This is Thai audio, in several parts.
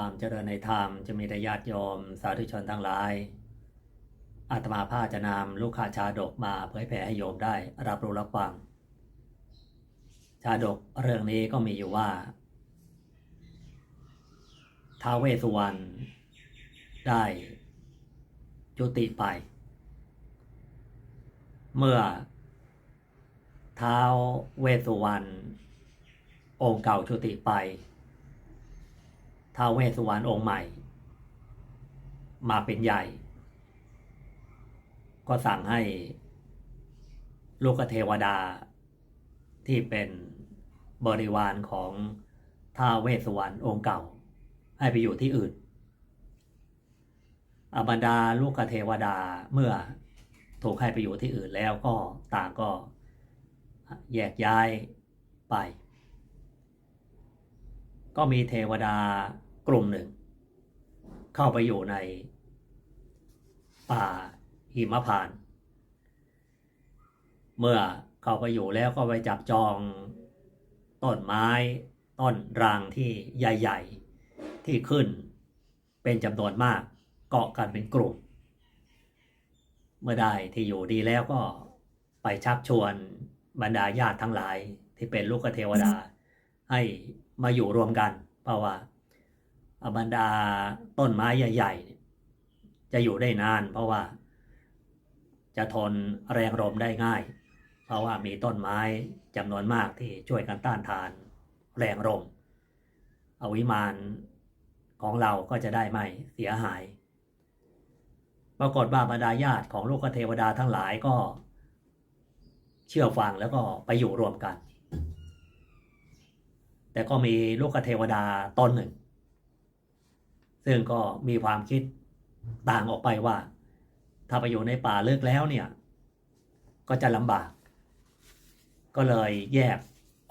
ความเจริญในธรรมจะมีแต่ญาติโยมสาธุชนทั้งหลาย อาตมาภาจะนำลูกขาชาดกมาเผยแผ่ให้โยมได้รับรู้รับฟัง ชาดกเรื่องนี้ก็มีอยู่ว่าท้าเวสุวรรณได้จุติไป เมื่อท้าวเวสุวรรณองค์เก่าจุติไป ท้าวเวสสุวรรณองค์ใหม่ มาเป็นใหญ่ ก็สั่งให้ลูกเทวดา ที่เป็นบริวารของท้าวเวสสุวรรณองค์เก่า ให้ไปอยู่ที่อื่น อบรรดาลูกเทวดาเมื่อถูกให้ไปอยู่ที่อื่นแล้วก็ต่างก็แยกย้ายไป ก็มีเทวดา กลุ่มหนึ่ง เข้าไปอยู่ในป่าหิมพาน เมื่อเข้าไปอยู่แล้วก็ไปจับจองต้นไม้ต้นรางที่ใหญ่ ๆ ที่ขึ้นเป็นจำนวนมากเกาะกันเป็นกลุ่ม เมื่อได้ที่อยู่ดีแล้วก็ไปชักชวนบรรดาญาติทั้งหลายที่เป็นลูกเทวดาให้มาอยู่รวมกันเพราะว่า บรรดาต้นไม้ใหญ่ๆจะอยู่ได้นาน เพราะว่า จะทนแรงลมได้ง่าย เพราะว่ามีต้นไม้จำนวนมากที่ช่วยกันต้านทานแรงลมอวิมานของเราก็จะได้ไม่เสียหาย ปรากฏว่าบรรดาญาติของลูกเทวดาทั้งหลายก็ เชื่อฟังแล้วก็ไปอยู่รวมกัน แต่ก็มีลูกเทวดาตนหนึ่ง ซึ่งก็มีความคิดต่างออกไปว่า ถ้าไปอยู่ในป่าเลึกแล้วเนี่ย ก็จะลำบาก ก็เลยแยก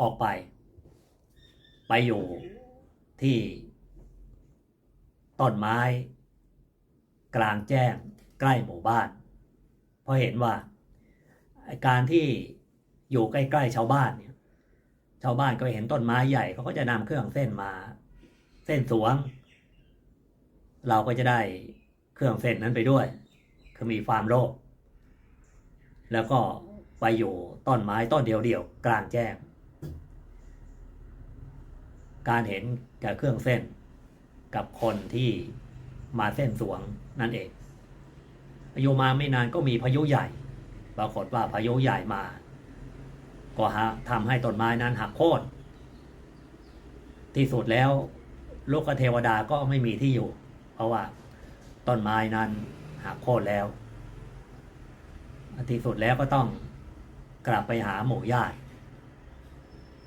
ออกไป ไปอยู่ที่ต้นไม้ กลางแจ้งใกล้หมู่บ้าน เพราะเห็นว่าการที่อยู่ใกล้ๆชาวบ้านเนี่ย ชาวบ้านก็เห็นต้นไม้ใหญ่เขาก็จะนำเครื่องเส้นมา เส้นสวง เราก็จะได้เครื่องเส้นนั้นไปด้วย คือมีความโลภแล้วก็ไปอยู่ต้นไม้ต้นเดียวๆกลางแจ้ง การเห็นกับเครื่องเส้นกับคนที่มาเส้นสวงนั่นเองอายุมาไม่นานก็มีพายุใหญ่ ปรากฏว่าพายุใหญ่มา ก็ทำให้ต้นไม้นั้นหักโค่นที่สุดแล้วโลกเทวดาก็ไม่มีที่อยู่ เพราะว่าต้นไม้นั้นหักโค่นแล้วที่สุดแล้วก็ต้องกลับไปหาหมู่ญาติ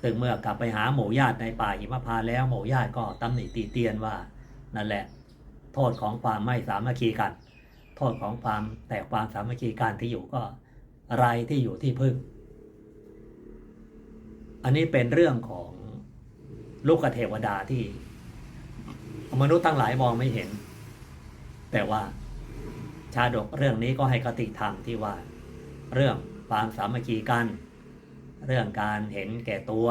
ซึ่งเมื่อกลับไปหาหมู่ญาติในป่าหิมพานแล้วหมู่ญาติก็ตำหนิตีเตียนว่านั่นแหละ โทษของความไม่สามัคคีกัน โทษของความแตกความสามัคคีกันที่อยู่ก็ไรที่อยู่ที่พึ่ง อันนี้เป็นเรื่องของลูกเทวดาที่ มนุษย์ทั้งหลายมองไม่เห็น แต่ว่าชาดกเรื่องนี้ก็ให้คติธรรมที่ว่า เรื่องความสามัคคีกัน เรื่องการเห็นแก่ตัว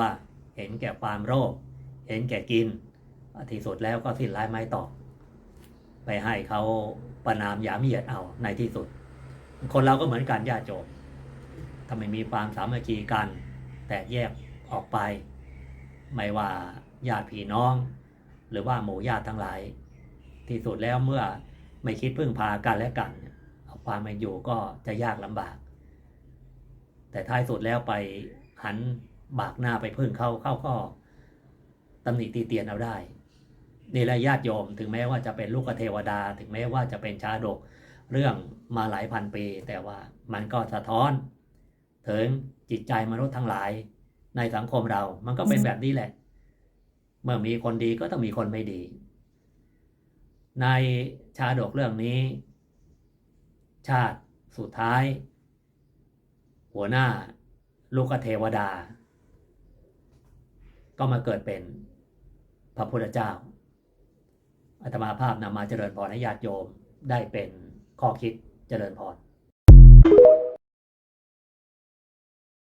เห็นแก่ความโรค เห็นแก่กินที่สุดแล้วก็สิ้นร้ายไม้ตอกไปให้เขาประนามหยามเหยียดเอาในที่สุด คนเราก็เหมือนกันญาติโยมถ้าไมมีความสามัคคีกัน แตกแยกออกไป ไม่ว่าญาติพี่น้อง หรือว่าหมู่ญาติทั้งหลาย ที่สุดแล้วเมื่อไม่คิดพึ่งพากันและกันความเป็นอยู่ก็จะยากลำบาก แต่ท้ายสุดแล้วไปหันบากหน้าไปพึ่งเขาเขาก็ตำหนิตีเตียนเอาได้นี่แหละญาติโยมถึงแม้ว่าจะเป็นลูกเทวดา ถึงแม้ว่าจะเป็นชาดกเรื่องมาหลายพันปี แต่ว่ามันก็สะท้อน ถึงจิตใจมนุษย์ทั้งหลายในสังคมเรา มันก็เป็นแบบนี้แหละ มื่อมีคนดีก็ต้องมีคนไม่ดี ในชาดกเรื่องนี้ ชาติสุดท้าย หัวหน้าลูกเทวดา ก็มาเกิดเป็นพระพุทธเจ้าอาตมาภาพนำมาเจริญพรให้ญาติโยมได้เป็นข้อคิดเจริญพร